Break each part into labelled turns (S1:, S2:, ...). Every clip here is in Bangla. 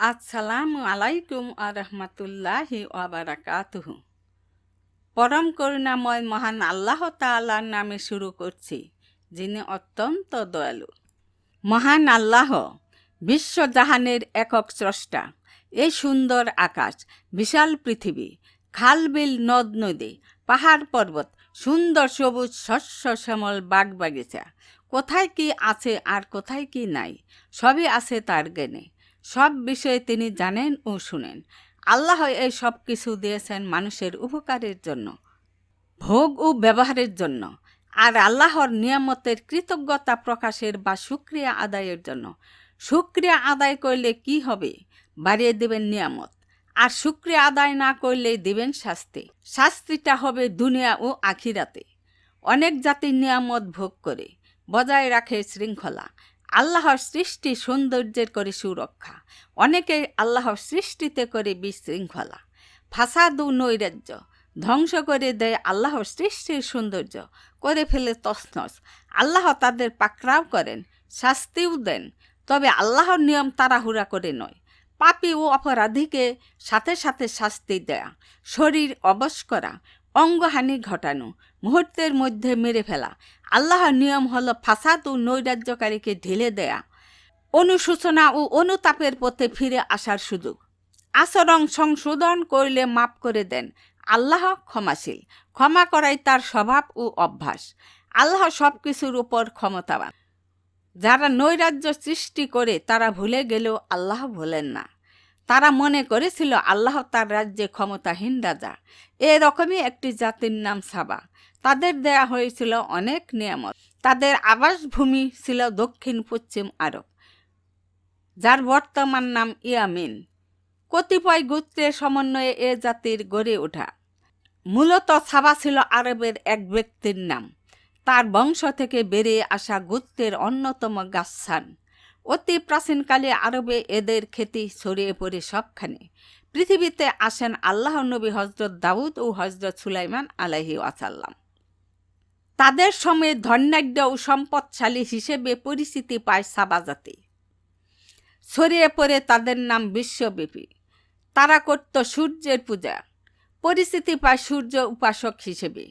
S1: আসসালামু আলাইকুম আরহামতুল্লাহি ওয়াবারাকাতুহু পরম করুণাময় মহান আল্লাহ তাআলার নামে শুরু করছি, যিনি অত্যন্ত দয়ালু। মহান আল্লাহ, বিশ্বজাহানের একক স্রষ্টা, এই সুন্দর আকাশ, বিশাল পৃথিবী খালবিল নদ, নদী, পাহাড়, পর্বত, সুন্দর সবুজ, শস্য, শ্যামল বাগ বাগিচা কোথায় কি আছে আর কোথায় কি নাই, সবই আছে তার জ্ঞানে। সব বিষয়ে তিনি জানেন ও শুনেন। আল্লাহ এই সব কিছু দিয়েছেন মানুষের উপকারের জন্য, ভোগ ও ব্যবহারের জন্য, আর আল্লাহর নিয়ামতের কৃতজ্ঞতা প্রকাশের বা সুক্রিয়া আদায়ের জন্য। সুক্রিয়া আদায় করলে কি হবে? বাড়িয়ে দেবেন নিয়ামত, আর সুক্রিয়া আদায় না করলে দিবেন শাস্তি। শাস্তিটা হবে দুনিয়া ও আখিরাতে। অনেক জাতির নিয়ামত ভোগ করে, বজায় রাখে শৃঙ্খলা আল্লাহর সৃষ্টি সৌন্দর্যের করে সুরক্ষা। অনেকে আল্লাহর সৃষ্টিতে করে বিশৃঙ্খলা। ফাসাদ নৈরাজ্য। ধ্বংস করে দেয় আল্লাহর সৃষ্টির সৌন্দর্য। করে ফেলে তসনস আল্লাহ তাদের পাকড়াও করেন, শাস্তিও দেন। তবে আল্লাহর নিয়ম তাড়াহুড়া করে নয়। পাপী ও অপরাধীকে সাথে সাথে শাস্তি দেয়া, শরীর অবশ করা, অঙ্গহানি ঘটানো, মুহূর্তের মধ্যে মেরে ফেলা আল্লাহর নিয়ম হলো ফাসাদ ও নৈরাজ্যকারীকে ঢেলে দেয়া, অনুশোচনা ও অনুতাপের পথে ফিরে আসার সুযোগ। আচরণ সংশোধন করলে মাপ করে দেন। আল্লাহ ক্ষমাশীল, ক্ষমা করাই তার স্বভাব ও অভ্যাস। আল্লাহ সব কিছুর উপর ক্ষমতাবান। যারা নৈরাজ্য সৃষ্টি করে, তারা ভুলে গেলেও আল্লাহ ভোলেন না। তারা মনে করেছিল, আল্লাহ তার রাজ্যে ক্ষমতাহীন রাজা। এরকমই একটি জাতির নাম সাবা। তাদের দেয়া হয়েছিল অনেক নিয়ামত। তাদের আবাসভূমি ছিল দক্ষিণ পশ্চিম আরব, যার বর্তমান নাম ইয়ামিন। কতিপয় গোত্রের সমন্বয়ে এ জাতির গড়ে ওঠা। মূলত সাবা ছিল আরবের এক ব্যক্তির নাম। তার বংশ থেকে বেরিয়ে আসা গোত্রের অন্যতম গাছান অতি প্রাচীনকালে আরবে এদের খ্যাতি ছড়িয়ে পড়ে সবখানে। পৃথিবীতে আসেন আল্লাহ নবী হজরত দাউদ ও হজরত সুলাইমান আলাহি আসাল্লাম তাদের সময়ে ধন্যাঢ্য ও সম্পদশালী হিসেবে পরিচিতি পায় সাবাজাতি ছড়িয়ে পড়ে তাদের নাম বিশ্বব্যাপী। তারা করত সূর্যের পূজা। পরিচিতি পায় সূর্য উপাসক হিসেবে।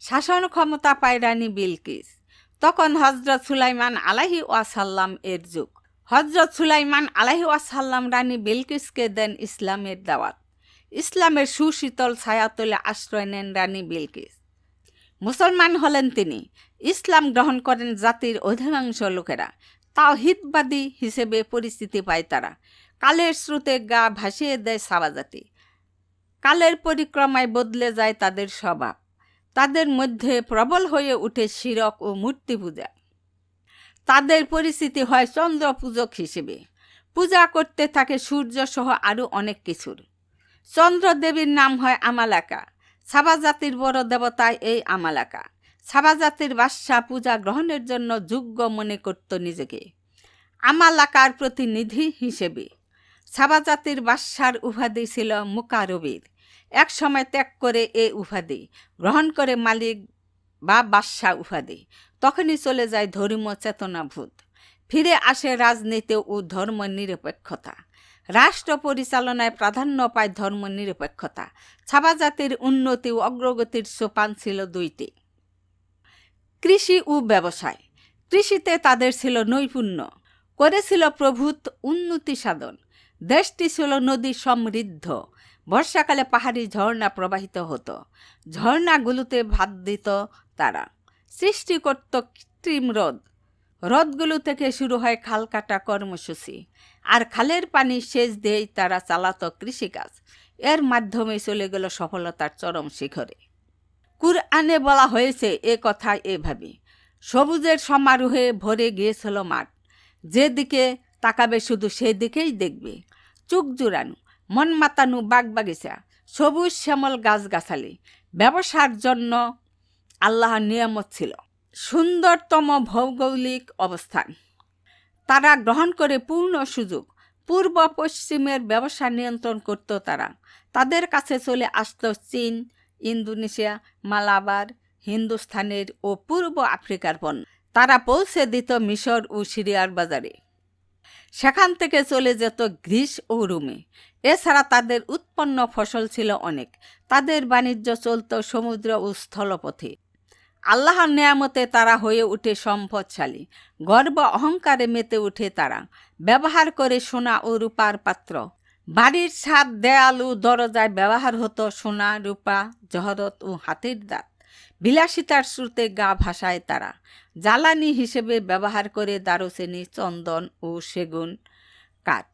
S1: শাসন ক্ষমতা পায় রানী বিলকিস। তখন হজরত সুলাইমান আলাহি ওয়াসাল্লাম এর যুগ। হজরত সুলাইমান আলাহি ওয়াসাল্লাম রানী বিলকিসকে দেন ইসলামের দাওয়াত। ইসলামের সুশীতল ছায়াতলে আশ্রয় নেন রানী বিলকিস। মুসলমান হলেন তিনি। ইসলাম গ্রহণ করেন জাতির অধিকাংশ লোকেরা। তাও হিতবাদী হিসেবে পরিচিতি পায় তারা। কালের স্রোতে গা ভাসিয়ে দেয় সাবাজাতি কালের পরিক্রমায় বদলে যায় তাদের স্বভাব। তাদের মধ্যে প্রবল হয়ে উঠে শিরক ও মূর্তি পূজা। তাদের পরিস্থিতি হয় চন্দ্র পূজক হিসেবে। পূজা করতে থাকে সূর্য সহ আরও অনেক কিছুর। চন্দ্রদেবীর নাম হয় আমালাকা। সাবা জাতির বড় দেবতায় এই আমালাকা। সাবা জাতির বাদশা পূজা গ্রহণের জন্য যোগ্য মনে করত নিজেকে। আমালাকার প্রতিনিধি হিসেবে। সাবা জাতির বাদশার উপাধি ছিল মুকারবির। এক সময় ত্যাগ করে এ উপাধি, গ্রহণ করে মালিক বা বাদশাহ উপাধি। তখনই চলে যায় ধর্ম চেতনাভূত ফিরে আসে রাজনীতি ও ধর্ম নিরপেক্ষতা রাষ্ট্র পরিচালনায় প্রাধান্য পায় ধর্ম নিরপেক্ষতা ছাবা জাতির উন্নতি ও অগ্রগতির সোপান ছিল দুইটি। কৃষি ও ব্যবসায়। কৃষিতে তাদের ছিল নৈপুণ্য। করেছিল প্রভূত উন্নতি সাধন। দেশটি ছিল নদী সমৃদ্ধ। বর্ষাকালে পাহাড়ি ঝর্ণা প্রবাহিত হতো। ঝর্ণাগুলোতে ভাত দিত তারা। সৃষ্টি করত কৃত্রিম হ্রদ হ্রদগুলো থেকে শুরু হয় খাল কাটা কর্মসূচি। আর খালের পানি সেচ দিয়েই তারা চালাতো কৃষিকাজ। এর মাধ্যমে চলে গেল সফলতার চরম শিখরে। কুরআনে বলা হয়েছে এ কথা এভাবে, সবুজের সমারোহে ভরে গিয়েছিল মাঠ। যেদিকে তাকাবে শুধু সেদিকেই দেখবে। চুক জুড়ানো, মন মাতানো বাগবাগিচা, সবুজ শ্যামল গাছগাছালি। ব্যবসার জন্য আল্লাহর নিয়ামত ছিল। সুন্দরতম ভৌগোলিক অবস্থান। তারা গ্রহণ করে পূর্ণ সুযোগ। পূর্ব পশ্চিমের ব্যবসা নিয়ন্ত্রণ করত তারা। তাদের কাছে চলে আসত চীন, ইন্দোনেশিয়া, মালাবার, হিন্দুস্থানের ও পূর্ব আফ্রিকার পণ্য। তারা পৌঁছে দিত মিশর ও সিরিয়ার বাজারে। সেখান থেকে চলে যেত গ্রীস ও রুমে। এছাড়া তাদের উৎপন্ন ফসল ছিল অনেক। তাদের বাণিজ্য চলত সমুদ্র ও স্থলপথে। আল্লাহর নেয়ামতে তারা হয়ে ওঠে সম্পদশালী। গর্ব অহংকারে মেতে ওঠে তারা। ব্যবহার করে সোনা ও রূপার পাত্র। বাড়ির ছাদ, দেয়াল ও দরজায় ব্যবহার হতো সোনা, রূপা, জহরত ও হাতের দাঁত। বিলাসিতার স্রোতে গা ভাসায় তারা। জ্বালানি হিসেবে ব্যবহার করে দারুচিনি চন্দন ও সেগুন কাঠ।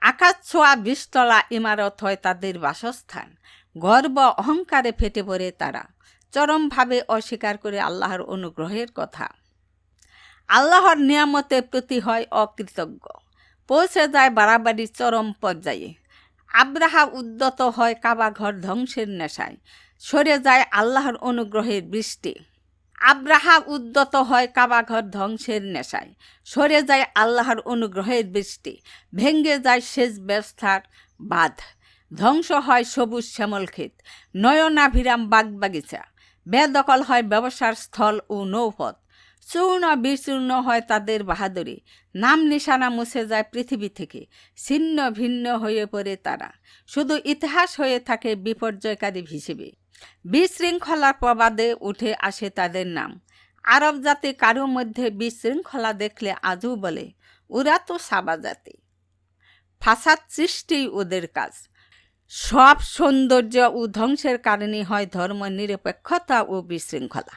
S1: আকাশ ছোঁয়া বিশতলা ইমারত হয় তাদের বাসস্থান। গর্ব অহংকারে ফেটে পড়ে তারা। চরমভাবে অস্বীকার করে আল্লাহর অনুগ্রহের কথা। আল্লাহর নিয়ামতের প্রতি হয় অকৃতজ্ঞ। পৌঁছে যায় বাড়াবাড়ির চরম পর্যায়ে। আব্রাহা উদ্যত হয় কাবাঘর ধ্বংসের নেশায়। সরে যায় আল্লাহর অনুগ্রহের বৃষ্টি। আব্রাহা উদ্যত হয় কাবাঘর ধ্বংসের নেশায়। সরে যায় আল্লাহর অনুগ্রহের বৃষ্টি। ভেঙ্গে যায় সেচ ব্যবস্থার বাঁধ। ধ্বংস হয় সবুজ শ্যামল ক্ষেত। নয়নাভিরাম বাগবাগিচা। বেদখল হয় ব্যবসার স্থল ও নৌপথ। চূর্ণ বিচূর্ণ হয় তাদের বাহাদুরি। নাম নিশানা মুছে যায় পৃথিবী থেকে। ছিন্ন ভিন্ন হয়ে পড়ে তারা। শুধু ইতিহাস হয়ে থাকে বিপর্যয়কারী হিসেবে। বিশৃঙ্খলার প্রবাদে উঠে আসে তাদের নাম। আরব জাতি কারও মধ্যে বিশৃঙ্খলা দেখলে আজও বলে, ওরা তো সাবা জাতি। ফাসাদ সৃষ্টি ওদের কাজ। সব সৌন্দর্য ও ধ্বংসের কারণে হয় ধর্ম নিরপেক্ষতা ও বিশৃঙ্খলা।